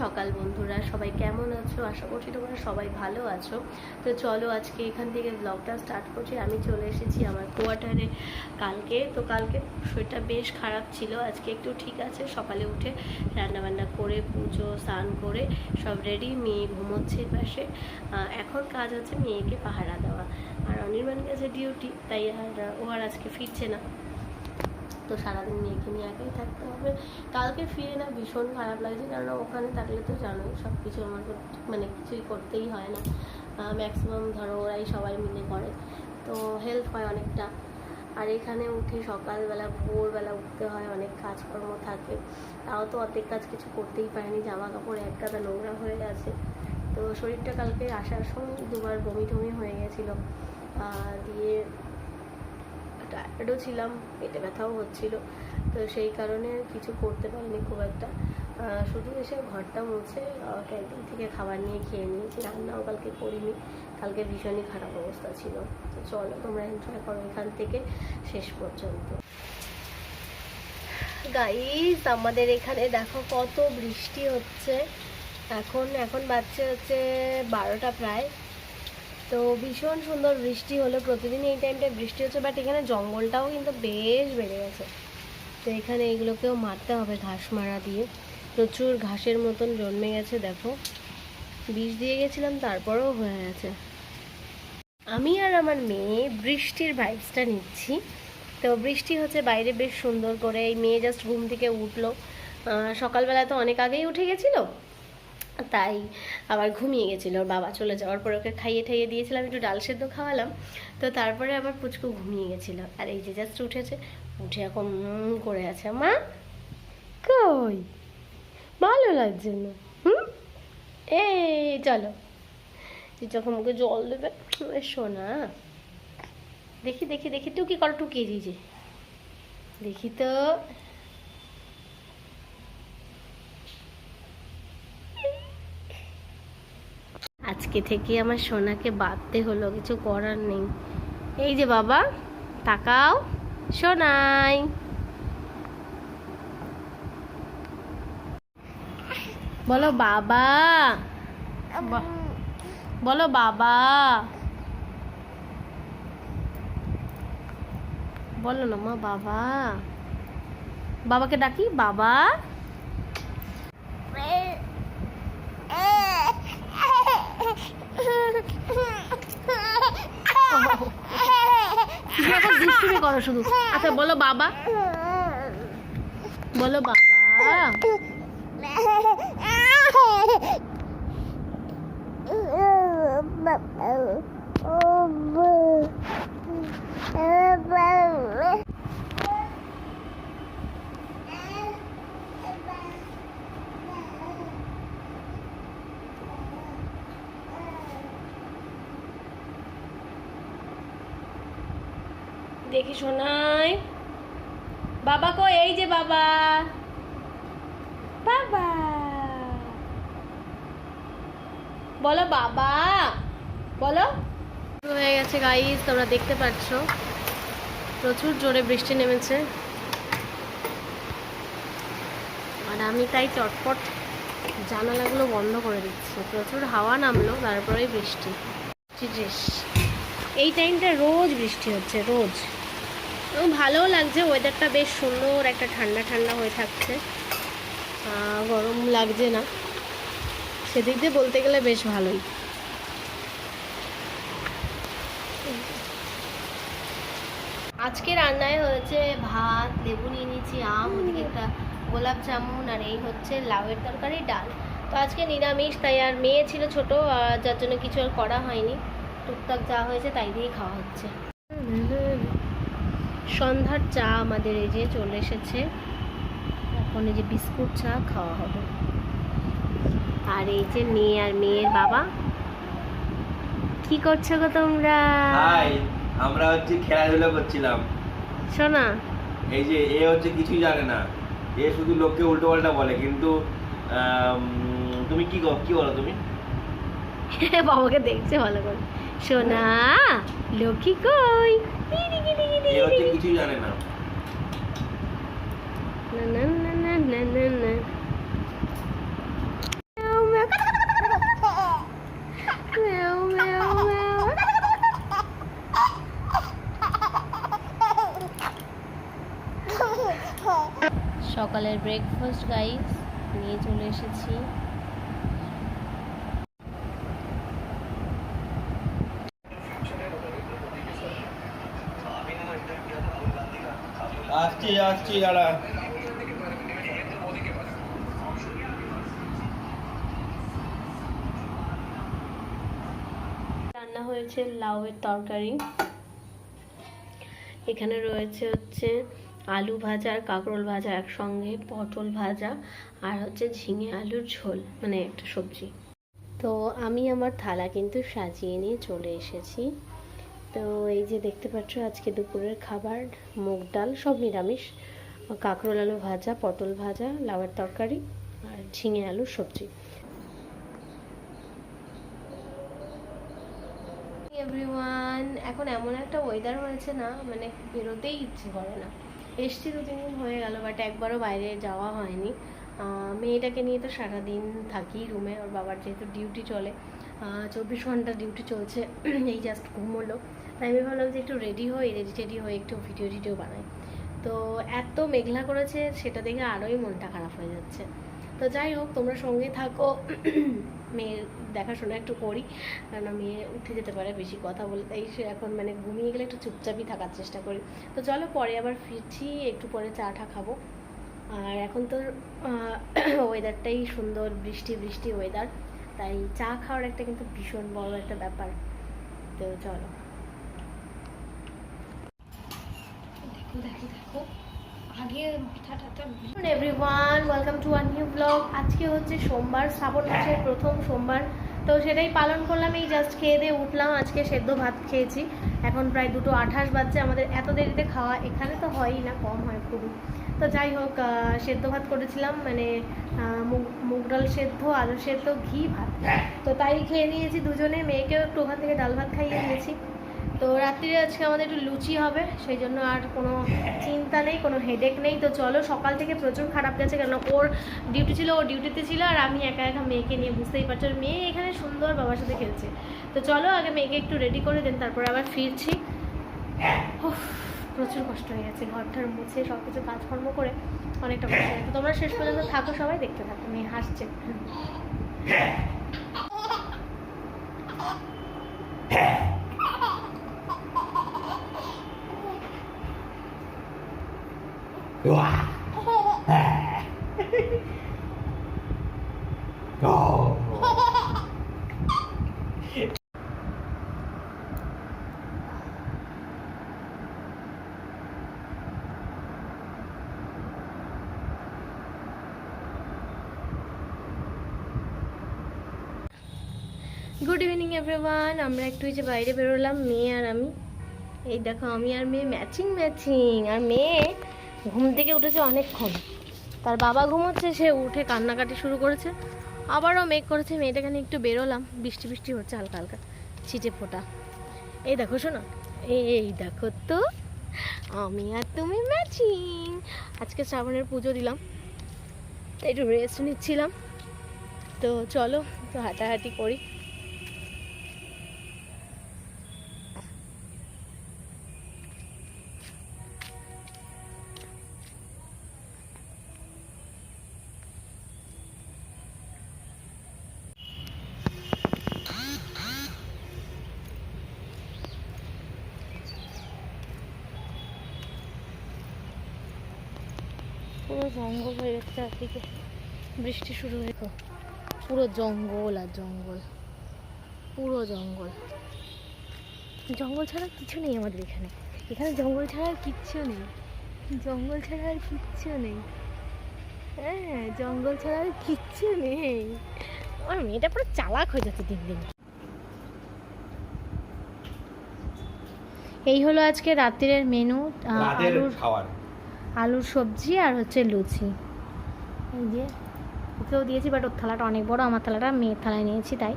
সকাল বন্ধুরা, সবাই কেমন আছো? আশা করছি তোমরা সবাই ভালো আছো। তো চলো আজকে এখান থেকে ব্লগটা স্টার্ট করছি। আমি চলে এসেছি আমার কোয়ার্টারে কালকে। তো কালকে শরীরটা বেশ খারাপ ছিল। আজকে একটু ঠিক আছে। সকালে উঠে রান্নাবান্না করে, পুজো, স্নান করে সব রেডি মেয়ে ঘুমোচ্ছে পাশে। এখন কাজ হচ্ছে মেয়েকে পাহারা দেওয়া। আর অনির্বাণ গেছে ডিউটি তাই আর ও আর আজকে ফিরছে না। তো সারাদিন মেয়েকে নিয়ে একাই থাকতে হবে। কালকে ফিরে না ভীষণ খারাপ লাগছে কারণ ওখানে থাকলে তো জানোই সব কিছু আমার মানে কিছুই করতেই হয় না। ম্যাক্সিমাম ধরো ওরাই সবাই মিলে করে, তো হেল্প হয় অনেকটা। আর এখানে উঠে সকালবেলা, ভোরবেলা উঠতে হয়, অনেক কাজকর্ম থাকে। তাও তো অর্ধেক কাজ কিছু করতেই পারিনি জামা কাপড় এক গাদা নোংরা হয়ে গেছে। তো শরীরটা কালকে আসার সময় দুবার বমি টমি হয়ে গেছিল। দিয়ে টায়ার্ডও ছিলাম, পেটে ব্যথাও হচ্ছিল, তো সেই কারণে কিছু করতে পারিনি খুব একটা। শুধু এসে ঘরটা মুছে ক্যান্টিন থেকে খাবার নিয়ে খেয়ে নিয়েছি, রান্নাও কালকে করিনি, কালকে ভীষণই খারাপ অবস্থা ছিল। তো চলো, তোমরা এনজয় করো এখান থেকে শেষ পর্যন্ত। গাইজ আমাদের এখানে দেখো কত বৃষ্টি হচ্ছে। এখন এখন বাচ্চা হচ্ছে বারোটা প্রায়। তো ভীষণ সুন্দর বৃষ্টি হলো, প্রতিদিন এই টাইমটায় বৃষ্টি হচ্ছে বাট এখানে জঙ্গলটাও কিন্তু বেশ বেড়ে গেছে। তো এখানে এগুলোকেও মারতে হবে ঘাস মারা দিয়ে। প্রচুর ঘাসের মতন জন্মে গেছে, দেখো। বিষ দিয়ে গেছিলাম, তারপরেও হয়ে গেছে। আমি আর আমার মেয়ে বৃষ্টির ভাইবসটা নিচ্ছি। তো বৃষ্টি হচ্ছে বাইরে বেশ সুন্দর করে, এই মেয়ে জাস্ট ঘুম থেকে উঠল। সকালবেলা তো অনেক আগেই উঠে গেছিল। তাই আবার ঘুমিয়ে গেছিল, ওর বাবা চলে যাওয়ার পর ওকে খাইয়ে ঠাইয়ে দিয়েছিলাম, একটু ডাল সেদ্ধ খাওয়ালাম। তো তারপরে আবার পুচকু ঘুমিয়ে গেছিল। আর এই যে জাস্ট উঠেছে, উঠে এখন করে আছে। মা, কই? ভালো লাগছে না। হুম? এই, চলো। যখন মুখে জল দেবে? এ শোনা দেখি দেখি দেখি, টুকি কর, টুকি দিয়েছে দেখি তো। আজকে থেকে আমার সোনাকে বাঁধতে হলো, কিছু করার নেই। এই যে বাবা, তাকাও, সোনাই। বলো বাবা। বলো বাবা। বলো না মা বাবা। বাবাকে ডাকি, বাবা তুমি এখন দুষ্টুমি করো শুধু আচ্ছা বলো বাবা। বলো বাবা। দেখি শোনাই। বাবা কো এই যে বাবা। বাবা। বলো বাবা। বলো। হয়ে গেছে গাইস তোমরা দেখতে পাচ্ছ। প্রচুর জোরে বৃষ্টি নেমেছে। আর আমি তাই চটপট জানালাগুলো বন্ধ করে দিচ্ছি। প্রচুর হাওয়া নামলো, তারপরেই বৃষ্টি। এই টাইমটা রোজ বৃষ্টি হচ্ছে, রোজ। এবং ভালোও লাগছে ওয়েদারটা বেশ সুন্দর একটা ঠান্ডা ঠান্ডা হয়ে থাকছে। গরম লাগছে না। সেদিক দিয়ে বলতে গেলে বেশ ভালোই। আজকে রান্নায় হয়েছে ভাত লেবু নিয়ে নিয়েছি আম ওদিকে একটা গোলাপ জামুন আর এই হচ্ছে লাউয়ের তরকারি ডাল। তো আজকে নিরামিষ তাই আর মেয়ে ছিল ছোট আর যার জন্য কিছু আর করা হয়নি। টুকটাক যা হয়েছে তাই দিয়েই খাওয়া হচ্ছে। সন্ধ্যার চা আমাদের এই যে চলে এসেছে। এখন এই যে বিস্কুট চা খাওয়া হবে। আর এই যে মেয়ে আর মেয়ের বাবা। কি করছ গো তোমরা? হাই আমরা হচ্ছে খেলাধুলা করছিলাম। শোনা। এই যে এ হচ্ছে কিছুই জানে না। এ শুধু লোককে উল্টো পাল্টা বলে কিন্তু তুমি কি কি বলো তুমি? বাবাকে দেখছে ভালো করে। সোনা লক্ষ্মী কই? কিছু জানে না। না সকালের ব্রেকফাস্ট গাইস নিয়ে চলে এসেছি। আসছি আসছি দাঁড়া হয়েছে লাউয়ের তরকারি। এখানে রয়েছে হচ্ছে আলু ভাজা আর কাঁকরোল ভাজা একসঙ্গে, পটল ভাজা আর হচ্ছে ঝিঙে আলুর ঝোল মানে একটা সবজি। তো আমি আমার থালা কিন্তু সাজিয়ে নিয়ে চলে এসেছি। তো এই যে দেখতে পাচ্ছ, আজকে দুপুরের খাবার, মুগ ডাল, সব নিরামিষ। কাঁকরোল আলু ভাজা, পটল ভাজা, লাউয়ের তরকারি আর ঝিঙে আলুর সবজি। এভরিওয়ান এখন এমন একটা ওয়েদার হয়েছে না মানে বেরোতেই ইচ্ছে করে না। এসছি দু তিন দিন হয়ে গেল বাট একবারও বাইরে যাওয়া হয়নি। মেয়েটাকে নিয়ে তো সারাদিন থাকি রুমে, ওর বাবার যেহেতু ডিউটি চলে। চব্বিশ ঘণ্টা ডিউটি চলছে, এই জাস্ট ঘুমোলো তাই আমি ভাবলাম যে একটু রেডি হই রেডি টেডি হয়ে একটু ভিডিও টিডিও বানাই। তো এত মেঘলা করেছে, সেটা দেখে আরোই মনটা খারাপ হয়ে যাচ্ছে। তো যাই হোক, তোমরা সঙ্গে থাকো, মেয়ের দেখাশোনা একটু করি। কারণ মেয়ে উঠে যেতে পারে বেশি কথা বলে, তাই সে এখন মানে ঘুমিয়ে গেলে একটু চুপচাপই থাকার চেষ্টা করি। তো চলো পরে আবার ফিরছি, একটু পরে চা টা খাব। আর এখন তো ওয়েদারটাই সুন্দর, বৃষ্টি বৃষ্টি ওয়েদার তাই চা খাওয়ার একটা কিন্তু ভীষণ বড় একটা ব্যাপার। তো চলো। Everyone welcome to an new blog আজকে হচ্ছে সোমবার, শ্রাবণ মাসের প্রথম সোমবার। তো সেটাই পালন করলাম, এই জাস্ট খেয়ে দিয়ে উঠলাম। আজকে সেদ্ধ ভাত খেয়েছি। এখন প্রায় দুটো আঠাশ বাজছে, আমাদের এত দেরিতে খাওয়া এখানে তো হয়ই না, কম হয় খুবই। তো যাই হোক সেদ্ধ ভাত করেছিলাম মানে মুগ ডাল সেদ্ধ, আলু সেদ্ধ, ঘি, ভাত। তো তাই খেয়ে নিয়েছি দুজনে, মেয়েকেও একটু ওখান থেকে ডাল ভাত খাইয়ে দিয়েছি। তো রাত্রিরে আজকে আমাদের একটু লুচি হবে, সেই জন্য আর কোনো চিন্তা নেই, কোনো হেডেক নেই। তো চলো, সকাল থেকে প্রচুর খারাপ গেছে কেন ওর ডিউটি ছিল, ও ডিউটিতে ছিল, আর আমি একা একা মেয়েকে নিয়ে, বুঝতেই পারছি আর মেয়ে এখানে সুন্দর বাবার সাথে খেলছে। তো চলো, আগে মেয়েকে একটু রেডি করে দেন, তারপর আবার ফিরছি। প্রচুর কষ্ট হয়ে গেছে, ঘরটার মুছে সব কিছু কাজকর্ম করে অনেকটা কষ্ট হয়ে তোমরা শেষ পর্যন্ত থাকো, সবাই দেখতে থাকো, মেয়ে হাসছে। গুড ইভিনিং এভরিওয়ান আমরা একটু যে বাইরে বেরোলাম মেয়ে আর আমি। এই দেখো আমি আর মেয়ে ম্যাচিং ম্যাচিং আর মেয়ে ঘুম থেকে উঠেছে অনেকক্ষণ। তার বাবা ঘুমোচ্ছে, সে উঠে কান্নাকাটি শুরু করেছে। আবারও মেঘ করেছে, মেয়েটাকে নিয়ে একটু বেরোলাম। বৃষ্টি বৃষ্টি হচ্ছে হালকা হালকা। ছিটে ফোটা। এই দেখো, শোনো। এই দেখো তো, আমি আর তুমি ম্যাচিং আজকে শ্রাবণের পুজো দিলাম। একটু রেস্ট নিচ্ছিলাম। তো চলো, একটু হাঁটাহাঁটি করি। পুরো জঙ্গল হয়ে গেছে চারদিকে। বৃষ্টি শুরু হয়ে। পুরো জঙ্গল আর জঙ্গল। পুরো জঙ্গল। জঙ্গল ছাড়া কিছু নেই আমাদের এখানে। এখানে জঙ্গল ছাড়া আর কিচ্ছু নেই। জঙ্গল ছাড়া আর কিচ্ছু নেই। হ্যাঁ জঙ্গল ছাড়া আর কিচ্ছু নেই। আমার মেয়েটা পুরো চালাক হয়ে যাচ্ছে দিন দিন। এই হলো আজকে রাত্রের মেনু আলুর খাবার। আলুর সবজি আর হচ্ছে লুচি। এই যে, ওকেও দিয়েছি বাট ওর থালাটা অনেক বড়, আমার থালাটা মেয়ের থালায় নিয়েছি, তাই।